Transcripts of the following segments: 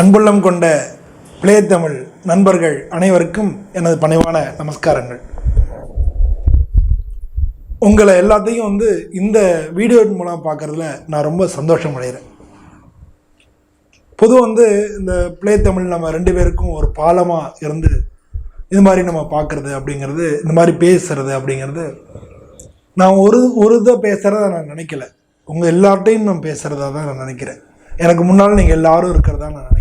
அன்புள்ளம் கொண்ட பிளே தமிழ் நண்பர்கள் அனைவருக்கும் எனது பணிவான நமஸ்காரங்கள். உங்களை எல்லாத்தையும் வந்து இந்த வீடியோ மூலம் பார்க்குறதுல நான் ரொம்ப சந்தோஷம் அடைகிறேன். பொதுவாக வந்து இந்த பிளே தமிழ் நம்ம ரெண்டு பேருக்கும் ஒரு பாலமாக இருந்து இது மாதிரி நம்ம பார்க்குறது அப்படிங்கிறது இந்த மாதிரி பேசுறது அப்படிங்கிறது நான் ஒரு ஒரு இதை பேசுகிறத நான் நினைக்கல. உங்கள் எல்லார்ட்டையும் நான் பேசுகிறதா தான் நான் நினைக்கிறேன். எனக்கு முன்னால் நீங்கள் எல்லாரும் இருக்கிறதா நான் நினைக்கிறேன்.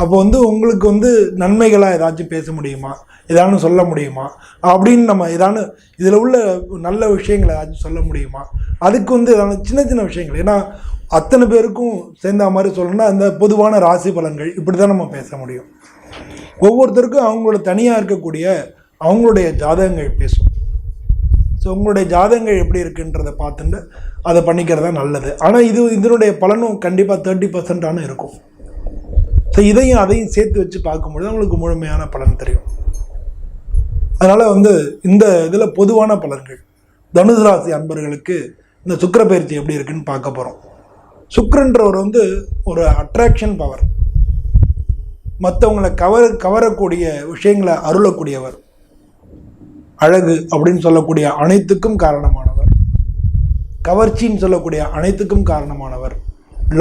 அப்போ வந்து உங்களுக்கு வந்து நன்மைகளாக ஏதாச்சும் பேச முடியுமா? ஏதானு சொல்ல முடியுமா? அப்படின்னு நம்ம ஏதானு இதில் உள்ள நல்ல விஷயங்களை ஏதாச்சும் சொல்ல முடியுமா? அதுக்கு வந்து ஏதான சின்ன சின்ன விஷயங்கள். ஏன்னா அத்தனை பேருக்கும் சேர்ந்த மாதிரி சொல்லணும்னா அந்த பொதுவான ராசி பலன்கள் இப்படி தான் நம்ம பேச முடியும். ஒவ்வொருத்தருக்கும் அவங்களோட தனியாக இருக்கக்கூடிய அவங்களுடைய ஜாதகங்கள் பேசும் ஸோ உங்களுடைய ஜாதகங்கள் எப்படி இருக்குன்றதை பார்த்துட்டு அதை பண்ணிக்கிறது தான் நல்லது. ஆனால் இது இதனுடைய பலனும் கண்டிப்பாக தேர்ட்டி பர்சன்டான இருக்கும். ஸோ இதையும் அதையும் சேர்த்து வச்சு பார்க்கும்பொழுது உங்களுக்கு முழுமையான பலன் தெரியும். அதனால் வந்து இந்த இதில் பொதுவான பலன்கள். தனுசு ராசி அன்பர்களுக்கு இந்த சுக்கர பயிற்சி எப்படி இருக்குன்னு பார்க்க போகிறோம் சுக்கரன்றவர் வந்து ஒரு அட்ராக்ஷன் பவர் மற்றவங்களை கவர கவரக்கூடிய விஷயங்களை அருளக்கூடியவர். அழகு அப்படின்னு சொல்லக்கூடிய அனைத்துக்கும் காரணமானவர். கவர்ச்சின்னு சொல்லக்கூடிய அனைத்துக்கும் காரணமானவர்.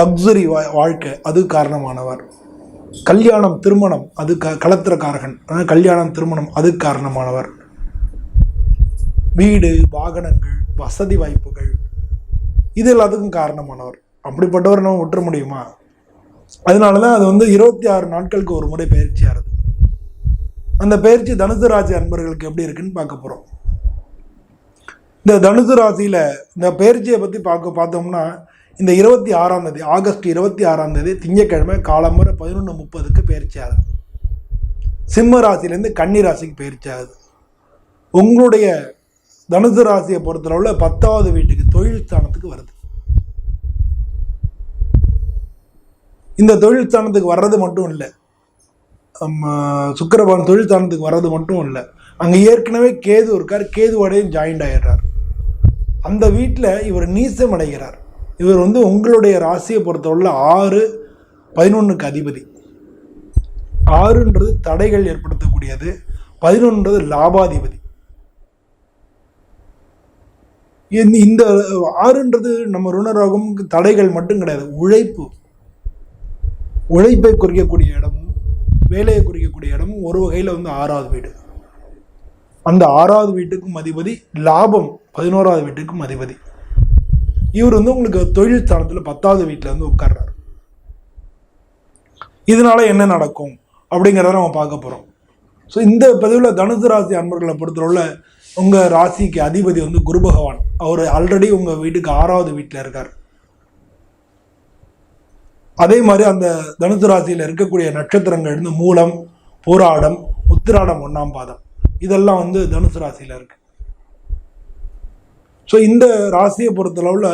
லக்ஸுரி வா வாழ்க்கை அது காரணமானவர். கல்யாணம் திருமணம் அது க கலத்திரக்காரகன் ஆனால் கல்யாணம் திருமணம் அது காரணமானவர். வீடு வாகனங்கள் வசதி வாய்ப்புகள் இது எல்லாத்துக்கும் காரணமானவர். அப்படிப்பட்டவர் நம்ம விட்டுற முடியுமா? அதனால தான் அது வந்து இருபத்தி ஆறு நாட்களுக்கு ஒரு முறை பயிற்சி ஆறுது. அந்த பயிற்சி தனுசு ராசி அன்பர்களுக்கு எப்படி இருக்குன்னு பார்க்க போகிறோம் இந்த தனுசு ராசியில் இந்த பயிற்சியை பற்றி பார்க்க பார்த்தோம்னா இந்த இருபத்தி ஆறாம் தேதி ஆகஸ்ட் இருபத்தி ஆறாம் தேதி திங்கக்கிழமை காலம்புரை பதினொன்று முப்பதுக்கு பயிற்சி ஆகுது. சிம்ம ராசிலேருந்து கன்னி ராசிக்கு பயிற்சி ஆகுது. உங்களுடைய தனுசு ராசியை பொறுத்தளவில் பத்தாவது வீட்டுக்கு தொழில் ஸ்தானத்துக்கு வருது. இந்த தொழில் ஸ்தானத்துக்கு வர்றது மட்டும் இல்லை. சுக்கரபவன் தொழில் ஸ்தானத்துக்கு வர்றது மட்டும் இல்லை. அங்கே ஏற்கனவே கேது இருக்கார். கேதுவோடையும் ஜாயிண்ட் ஆகிடுறார் அந்த வீட்டில் இவர் நீசம் அடைகிறார் இவர் வந்து உங்களுடைய ராசியை பொறுத்தவரை ஆறு பதினொன்றுக்கு அதிபதி. ஆறுன்றது தடைகள் ஏற்படுத்தக்கூடியது பதினொன்றது லாபாதிபதி. இந்த இந்த ஆறுன்றது நம்ம ருணரோகம் தடைகள் மட்டும் கிடையாது. உழைப்பு. உழைப்பை குறிக்கக்கூடிய இடமும் வேலையை குறிக்கக்கூடிய இடமும் ஒரு வகையில் வந்து ஆறாவது வீடு. அந்த ஆறாவது வீட்டுக்கும் அதிபதி லாபம் பதினோராவது வீட்டுக்கும் அதிபதி. இவர் வந்து உங்களுக்கு தொழில் ஸ்தானத்தில் பத்தாவது வீட்டில் வந்து உட்கார்றாரு. இதனால என்ன நடக்கும்? அப்படிங்கிறத நம்ம பார்க்க போகிறோம் ஸோ இந்த பதிவில் தனுசு ராசி அன்பர்களை பொறுத்தவரை உங்கள் ராசிக்கு அதிபதி வந்து குரு பகவான். அவர் ஆல்ரெடி உங்கள் வீட்டுக்கு ஆறாவது வீட்டில் இருக்கார். அதே மாதிரி அந்த தனுசு ராசியில் இருக்கக்கூடிய நட்சத்திரங்கள் இருந்து மூலம் போராடம் உத்திராடம் ஒன்றாம் பாதம் இதெல்லாம் வந்து தனுசு ராசியில் இருக்குது ஸோ இந்த ராசியை பொறுத்தளவில்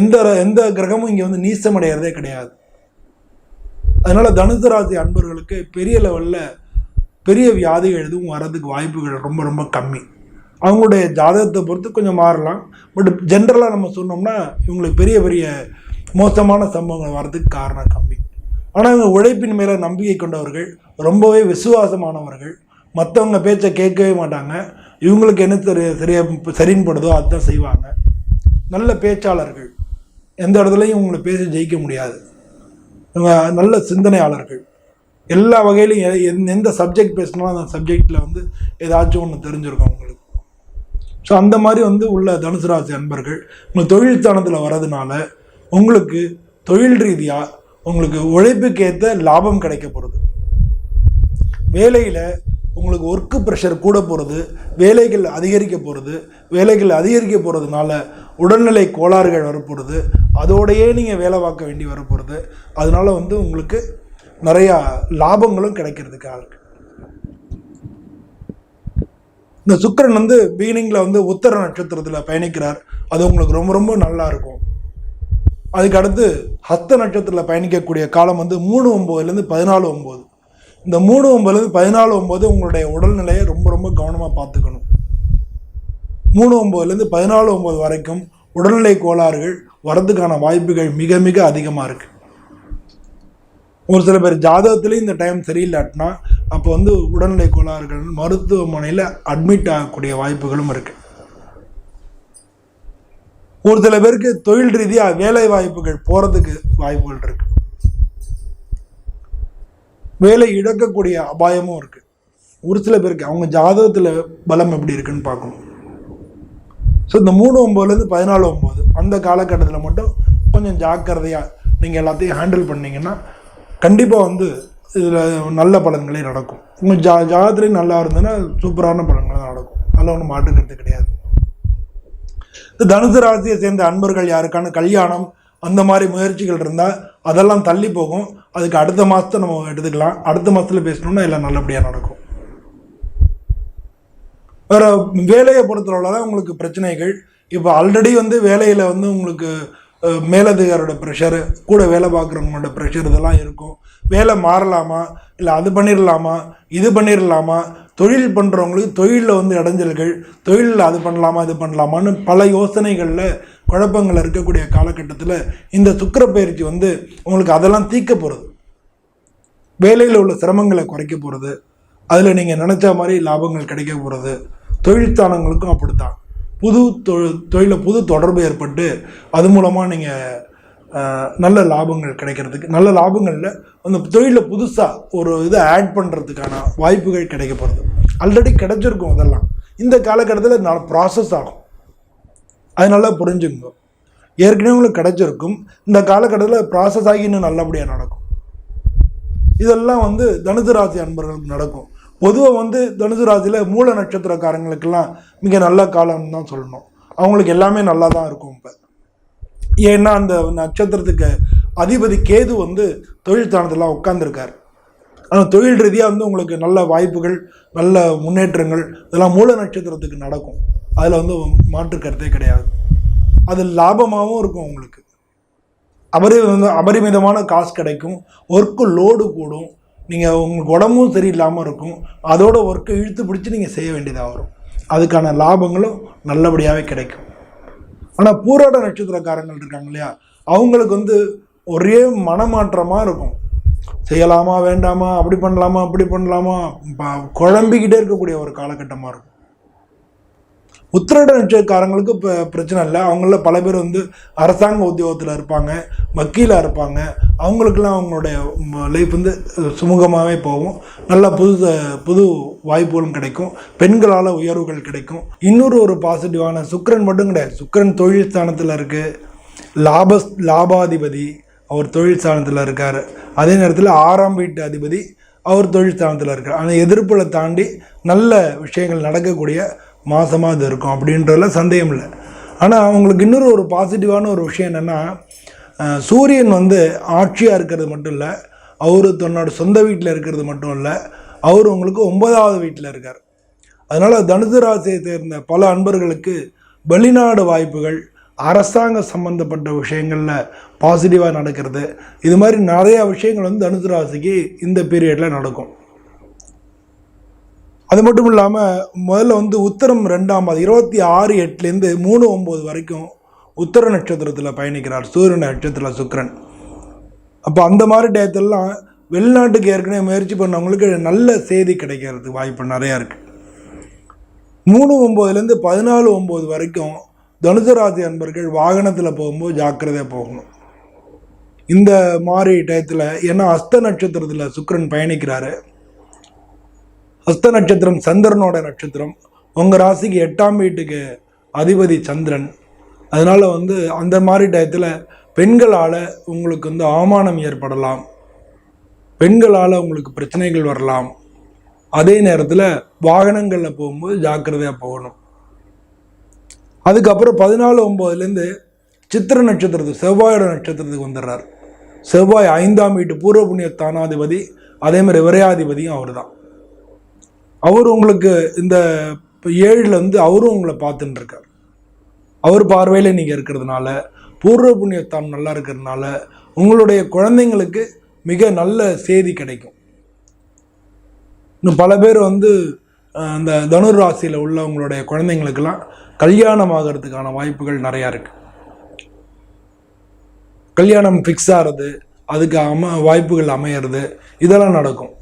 எந்த எந்த கிரகமும் இங்கே வந்து நீசமடைகிறதே கிடையாது. அதனால் தனுசு ராசி அன்பர்களுக்கு பெரிய லெவலில் பெரிய வியாதிகள் எதுவும் வர்றதுக்கு வாய்ப்புகள் ரொம்ப ரொம்ப கம்மி. அவங்களுடைய ஜாதகத்தை பொறுத்து கொஞ்சம் மாறலாம். பட் ஜென்ரலாக நம்ம சொன்னோம்னா இவங்களுக்கு பெரிய பெரிய மோசமான சம்பவங்கள் வர்றதுக்கு காரணம் கம்மி. ஆனால் இவங்க உழைப்பின் மேலே நம்பிக்கை கொண்டவர்கள் ரொம்பவே விசுவாசமானவர்கள். மற்றவங்க பேச்சை கேட்கவே மாட்டாங்க. இவங்களுக்கு என்ன தெரிய தெரிய சரின்னு படுதோ அதுதான் செய்வாங்க. நல்ல பேச்சாளர்கள். எந்த இடத்துலையும் இவங்களை பேசி ஜெயிக்க முடியாது. இவங்க நல்ல சிந்தனையாளர்கள். எல்லா வகையிலும் எந்த- எந்த சப்ஜெக்ட் பேசினாலும் அந்த சப்ஜெக்டில் வந்து ஏதாச்சும் ஒன்று தெரிஞ்சிருக்கும் உங்களுக்கு ஸோ அந்த மாதிரி வந்து உள்ள தனுசு ராசி அன்பர்கள் உங்கள் தொழில் ஸ்தானத்தில் வர்றதுனால உங்களுக்கு தொழில் ரீதியாக உங்களுக்கு உழைப்புக்கேற்ற லாபம் கிடைக்க போகிறது வேலையில் உங்களுக்கு ஒர்க்கு ப்ரெஷர் கூட போகிறது வேலைகள் அதிகரிக்க போகிறது வேலைகள் அதிகரிக்க போகிறதுனால உடல்நிலை கோளாறுகள் வரப்போகிறது அதோடையே நீங்கள் வேலை பார்க்க வேண்டி வரப்போகிறது அதனால வந்து உங்களுக்கு நிறையா லாபங்களும் கிடைக்கிறதுக்காக இந்த சுக்கிரன் வந்து பிகினிங்கில் வந்து உத்தர நட்சத்திரத்தில் பயணிக்கிறார். அது உங்களுக்கு ரொம்ப ரொம்ப நல்லா இருக்கும். அதுக்கு அடுத்து ஹஸ்த நட்சத்திரத்தில் பயணிக்கக்கூடிய காலம் வந்து மூணு ஒம்போதுலேருந்து பதினாலு ஒம்பது. இந்த மூணு ஒம்பதுலேருந்து பதினாலு ஒம்பது உங்களுடைய உடல்நிலையை ரொம்ப ரொம்ப கவனமாக பார்த்துக்கணும். மூணு ஒம்போதுலேருந்து பதினாலு ஒம்பது வரைக்கும் உடல்நிலை கோளாறுகள் வரதுக்கான வாய்ப்புகள் மிக மிக அதிகமாக இருக்குது ஒரு சில பேர் ஜாதகத்துலேயும் இந்த டைம் சரியில்லாட்டினா அப்போ வந்து உடல்நிலை கோளாறுகள் மருத்துவமனையில் அட்மிட் ஆகக்கூடிய வாய்ப்புகளும் இருக்குது ஒரு சில பேருக்கு தொழில் ரீதியாக வேலை வாய்ப்புகள் போகிறதுக்கு வாய்ப்புகள் இருக்குது வேலை இழக்கக்கூடிய அபாயமும் இருக்கு. ஒரு சில பேருக்கு அவங்க ஜாதகத்தில் பலம் எப்படி இருக்குன்னு பார்க்கணும். ஸோ இந்த மூணு ஒம்போதுலேருந்து பதினாலு ஒம்பது அந்த காலகட்டத்தில் மட்டும் கொஞ்சம் ஜாக்கிரதையாக நீங்கள் எல்லாத்தையும் ஹேண்டில் பண்ணீங்கன்னா கண்டிப்பாக வந்து இதில் நல்ல பலன்களே நடக்கும். உங்கள் ஜா ஜாதகத்துலேயும் நல்லா இருந்ததுன்னா சூப்பரான பலன்கள் தான் நடக்கும். அதில் ஒன்றும் மாற்றுக்கிறது கிடையாது. இந்த தனுசு ராசியை சேர்ந்த அன்பர்கள் யாருக்கான கல்யாணம் அந்த மாதிரி முயற்சிகள் இருந்தால் அதெல்லாம் தள்ளி போகும். அதுக்கு அடுத்த மாதத்தை நம்ம எடுத்துக்கலாம். அடுத்த மாதத்தில் பேசணும்னா எல்லாம் நல்லபடியாக நடக்கும். வேற வேலையை பொறுத்தளவில் தான் உங்களுக்கு பிரச்சனைகள். இப்போ ஆல்ரெடி வந்து வேலையில் வந்து உங்களுக்கு மேலதிகாரோட ப்ரெஷரு கூட வேலை பார்க்குறவங்களோட ப்ரெஷர் இதெல்லாம் இருக்கும். வேலை மாறலாமா? இல்லை அது பண்ணிடலாமா இது பண்ணிடலாமா தொழில் பண்ணுறவங்களுக்கு தொழிலில் வந்து இடைஞ்சல்கள் தொழிலில் அது பண்ணலாமா இது பண்ணலாமான்னு பல யோசனைகளில் குழப்பங்கள் இருக்கக்கூடிய காலகட்டத்தில் இந்த சுக்கிர பயிற்சி வந்து உங்களுக்கு அதெல்லாம் தீர்க்க போகிறது வேலையில் உள்ள சிரமங்களை குறைக்க போகிறது அதில் நீங்கள் நினச்ச மாதிரி லாபங்கள் கிடைக்க போகிறது தொழில்தானங்களுக்கும் அப்படித்தான். புது தொழிலில் புது தொடர்பு ஏற்பட்டு அது மூலமாக நீங்கள் நல்ல லாபங்கள் கிடைக்கிறதுக்கு நல்ல லாபங்களில் அந்த தொழிலில் புதுசாக ஒரு இதை ஆட் பண்ணுறதுக்கான வாய்ப்புகள் கிடைக்க போகிறது ஆல்ரெடி கிடச்சிருக்கும் அதெல்லாம். இந்த காலகட்டத்தில் நல்ல ப்ராசஸ் ஆகும். அதனால் புரிஞ்சுங்க ஏற்கனவே உங்களுக்கு கிடச்சிருக்கும். இந்த காலகட்டத்தில் ப்ராசஸ் ஆகி இன்னும் நல்லபடியாக நடக்கும். இதெல்லாம் வந்து தனுசு ராசி அன்பர்களுக்கு நடக்கும். பொதுவாக வந்து தனுசு ராசியில் மூல நட்சத்திரக்காரங்களுக்கெல்லாம் மிக நல்ல காலம்னு தான் சொல்லணும். அவங்களுக்கு எல்லாமே நல்லா தான் இருக்கும் இப்போ. ஏன்னா அந்த நட்சத்திரத்துக்கு அதிபதி கேது வந்து தொழில் ஸ்தானத்தில் உட்காந்துருக்கார் ஆனால் தொழில் ரீதியாக வந்து உங்களுக்கு நல்ல வாய்ப்புகள் நல்ல முன்னேற்றங்கள் இதெல்லாம் மூல நட்சத்திரத்துக்கு நடக்கும். அதில் வந்து மாற்று கருத்தே கிடையாது. அது லாபமாகவும் இருக்கும் உங்களுக்கு. அபரி அபரிமிதமான காசு கிடைக்கும். ஒர்க்கு லோடு கூடும். நீங்கள் உங்களுக்கு உடம்பும் சரியில்லாமல் இருக்கும். அதோட ஒர்க்கை இழுத்து பிடிச்சி நீங்கள் செய்ய வேண்டியதாக வரும். அதுக்கான லாபங்களும் நல்லபடியாகவே கிடைக்கும். ஆனால் பூராட நட்சத்திரக்காரங்கள் இருக்காங்க இல்லையா? அவங்களுக்கு வந்து ஒரே மனமாற்றமாக இருக்கும். செய்யலாமா வேண்டாமா அப்படி பண்ணலாமா அப்படி பண்ணலாமா குழம்பிக்கிட்டே இருக்கக்கூடிய ஒரு காலகட்டமாக இருக்கும். உத்திரட நட்சத்திரக்காரங்களுக்கு இப்போ பிரச்சனை இல்லை. அவங்கள பல பேர் வந்து அரசாங்க உத்தியோகத்தில் இருப்பாங்க வக்கீலாக இருப்பாங்க. அவங்களுக்கெல்லாம் அவங்களுடைய லைஃப் வந்து சுமூகமாகவே போகும். நல்ல புது புது வாய்ப்புகளும் கிடைக்கும். பெண்களால் உயர்வுகள் கிடைக்கும். இன்னொரு ஒரு பாசிட்டிவான சுக்கரன் மட்டும் கிடையாது. சுக்கரன் தொழில் ஸ்தானத்தில் இருக்குது லாப லாபாதிபதி அவர் தொழில் ஸ்தானத்தில் இருக்கார். அதே நேரத்தில் ஆறாம் வீட்டு அதிபதி அவர் தொழில் ஸ்தானத்தில் இருக்கார். அந்த எதிர்ப்பில் தாண்டி நல்ல விஷயங்கள் நடக்கக்கூடிய மாதமாக இது இருக்கும் அப்படின்றதுல சந்தேகம் இல்லை. ஆனால் அவங்களுக்கு இன்னொரு ஒரு பாசிட்டிவான ஒரு விஷயம் என்னென்னா சூரியன் வந்து ஆட்சியாக இருக்கிறது மட்டும் இல்லை அவர் தன்னோட சொந்த வீட்டில் இருக்கிறது மட்டும் இல்லை அவர் உங்களுக்கு ஒன்பதாவது வீட்டில் இருக்கார். அதனால் தனுசு ராசியை சேர்ந்த பல அன்பர்களுக்கு வெளிநாடு வாய்ப்புகள் அரசாங்க சம்பந்தப்பட்ட விஷயங்களில் பாசிட்டிவாக நடக்கிறது. இது மாதிரி நிறையா விஷயங்கள் வந்து தனுசு ராசிக்கு இந்த பீரியடில் நடக்கும். அது மட்டும் இல்லாமல் முதல்ல வந்து உத்தரம் ரெண்டாம் மாதம் இருபத்தி ஆறு எட்டுலேருந்து மூணு ஒம்பது வரைக்கும் உத்தர நட்சத்திரத்தில் பயணிக்கிறார். சூரிய நட்சத்திரத்தில் சுக்கரன். அப்போ அந்த மாதிரி டயத்திலலாம் வெளிநாட்டுக்கு ஏற்கனவே முயற்சி பண்ணவங்களுக்கு நல்ல செய்தி கிடைக்கிறதுக்கு வாய்ப்பு நிறையா இருக்குது மூணு ஒம்போதுலேருந்து பதினாலு ஒம்பது வரைக்கும் தனுசு ராசி அன்பர்கள் வாகனத்தில் போகும்போது ஜாக்கிரதையாக போகணும். இந்த மாதிரி டயத்தில் ஏன்னா அஸ்த நட்சத்திரத்தில் சுக்கரன் பயணிக்கிறாரு. அஸ்த நட்சத்திரம் சந்திரனோட நட்சத்திரம். உங்கள் ராசிக்கு எட்டாம் வீட்டுக்கு அதிபதி சந்திரன். அதனால் வந்து அந்த மாதிரி டயத்தில் பெண்களால் உங்களுக்கு வந்து அவமானம் ஏற்படலாம். பெண்களால் உங்களுக்கு பிரச்சனைகள் வரலாம். அதே நேரத்தில் வாகனங்களில் போகும்போது ஜாக்கிரதையாக போகணும். அதுக்கப்புறம் பதினாலு ஒம்போதுலேருந்து சித்திர நட்சத்திரத்துக்கு செவ்வாயோட நட்சத்திரத்துக்கு வந்துடுறார். செவ்வாய் ஐந்தாம் வீட்டு பூர்வ புண்ணிய தானாதிபதி அதே மாதிரி விரையாதிபதியும் அவர் தான் அவர் உங்களுக்கு இந்த ஏழில் வந்து அவரும் உங்களை பார்த்துட்டு இருக்கார் அவர் பார்வையில் நீங்கள் இருக்கிறதுனால பூர்வ புண்ணியத்தான் நல்லா இருக்கிறதுனால உங்களுடைய குழந்தைங்களுக்கு மிக நல்ல செய்தி கிடைக்கும். இன்னும் பல பேர் வந்து அந்த தனுர் ராசியில் உள்ளவங்களுடைய குழந்தைங்களுக்கெல்லாம் கல்யாணம் ஆகிறதுக்கான வாய்ப்புகள் நிறையா இருக்கு. கல்யாணம் ஃபிக்ஸ் ஆகிறது அதுக்கு அம வாய்ப்புகள் அமையிறது இதெல்லாம் நடக்கும்.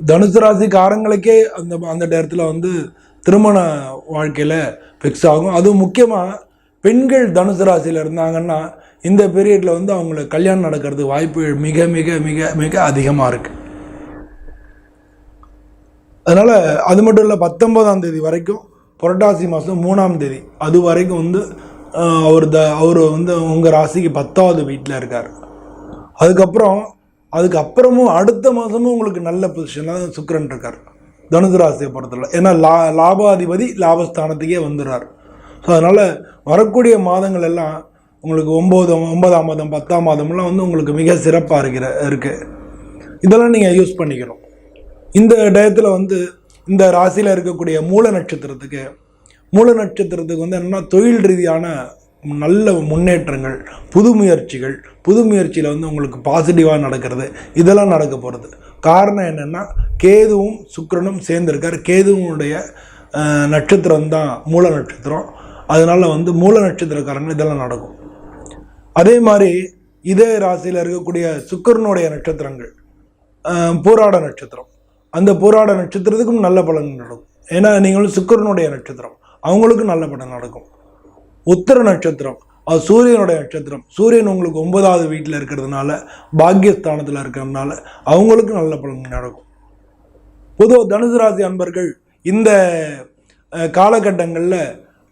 தனுசு ராசிக்காரங்களுக்கே அந்த அந்த நேரத்தில் வந்து திருமண வாழ்க்கையில் ஃபிக்ஸ் ஆகும். அதுவும் முக்கியமாக பெண்கள் தனுசு ராசியில் இருந்தாங்கன்னா இந்த பீரியடில் வந்து அவங்களுக்கு கல்யாணம் நடக்கிறதுக்கு வாய்ப்புகள் மிக மிக மிக மிக அதிகமாக இருக்குது அதனால் அது மட்டும் இல்லை பத்தொன்பதாம் தேதி வரைக்கும் புரட்டாசி மாதம் மூணாம் தேதி. அது வரைக்கும் வந்து அவர் த அவர் வந்து உங்கள் ராசிக்கு பத்தாவது வீட்டில் இருக்கார். அதுக்கப்புறம் அதுக்கப்புறமும் அடுத்த மாதமும் உங்களுக்கு நல்ல பொசிஷனில் சுக்கரன் இருக்கார். தனுசு ராசியை பொறுத்தவரை. ஏன்னா லா லாபாதிபதி லாபஸ்தானத்துக்கே வந்துடுறார். ஸோ அதனால் வரக்கூடிய மாதங்கள் எல்லாம் உங்களுக்கு ஒம்பது ஒன்பதாம் மாதம் பத்தாம் மாதம்லாம் வந்து உங்களுக்கு மிக சிறப்பாக இருக்கிற இருக்குது இதெல்லாம் நீங்கள் யூஸ் பண்ணிக்கணும். இந்த டயத்தில் வந்து இந்த ராசியில் இருக்கக்கூடிய மூல நட்சத்திரத்துக்கு மூல நட்சத்திரத்துக்கு வந்து என்னென்னா தொழில் ரீதியான நல்ல முன்னேற்றங்கள் புது முயற்சிகள் புது முயற்சியில் வந்து உங்களுக்கு பாசிட்டிவாக நடக்கிறது. இதெல்லாம் நடக்க போகிறது காரணம் என்னென்னா கேதுவும் சுக்கரனும் சேர்ந்துருக்கார். கேதுவனுடைய நட்சத்திரம் தான் மூல நட்சத்திரம். அதனால் வந்து மூல நட்சத்திரக்காரங்க இதெல்லாம் நடக்கும். அதே மாதிரி இதே ராசியில் இருக்கக்கூடிய சுக்கரனுடைய நட்சத்திரங்கள் போராட பூராட நட்சத்திரம். அந்த போராட நட்சத்திரத்துக்கும் நல்ல பலன் நடக்கும். ஏன்னா நீங்கள் சுக்கரனுடைய நட்சத்திரம். அவங்களுக்கும் நல்ல பலன் நடக்கும். உத்தர நட்சத்திரம் அது சூரியனுடைய நட்சத்திரம். சூரியன் உங்களுக்கு ஒன்பதாவது வீட்டில் இருக்கிறதுனால பாக்கியஸ்தானத்தில் இருக்கிறதுனால அவங்களுக்கும் நல்ல பலன் நடக்கும். பொதுவாக தனுசு ராசி அன்பர்கள் இந்த காலகட்டங்களில்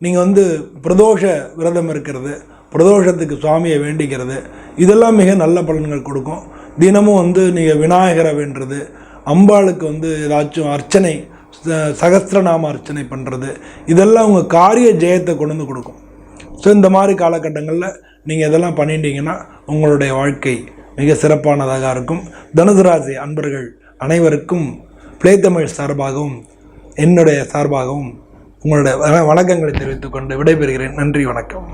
நீங்கள் வந்து பிரதோஷ விரதம் இருக்கிறது பிரதோஷத்துக்கு சுவாமியை வேண்டிக்கிறது இதெல்லாம் மிக நல்ல பலன்கள் கொடுக்கும். தினமும் வந்து நீங்கள் விநாயகரை வேண்டுறது அம்பாளுக்கு வந்து ஏதாச்சும் அர்ச்சனை சகசிரநாம அர்ச்சனை பண்ணுறது இதெல்லாம் உங்கள் காரிய ஜெயத்தை கொண்டு வந்து கொடுக்கும். ஸோ இந்த மாதிரி காலகட்டங்களில் நீங்கள் இதெல்லாம் பண்ணிட்டீங்கன்னா உங்களுடைய வாழ்க்கை மிக சிறப்பானதாக இருக்கும். தனுசு ராசி அன்பர்கள் அனைவருக்கும் பிளே தமிழ் சார்பாகவும் என்னுடைய சார்பாகவும் உங்களுடைய வணக்கங்களை தெரிவித்துக்கொண்டு விடைபெறுகிறேன். நன்றி வணக்கம்.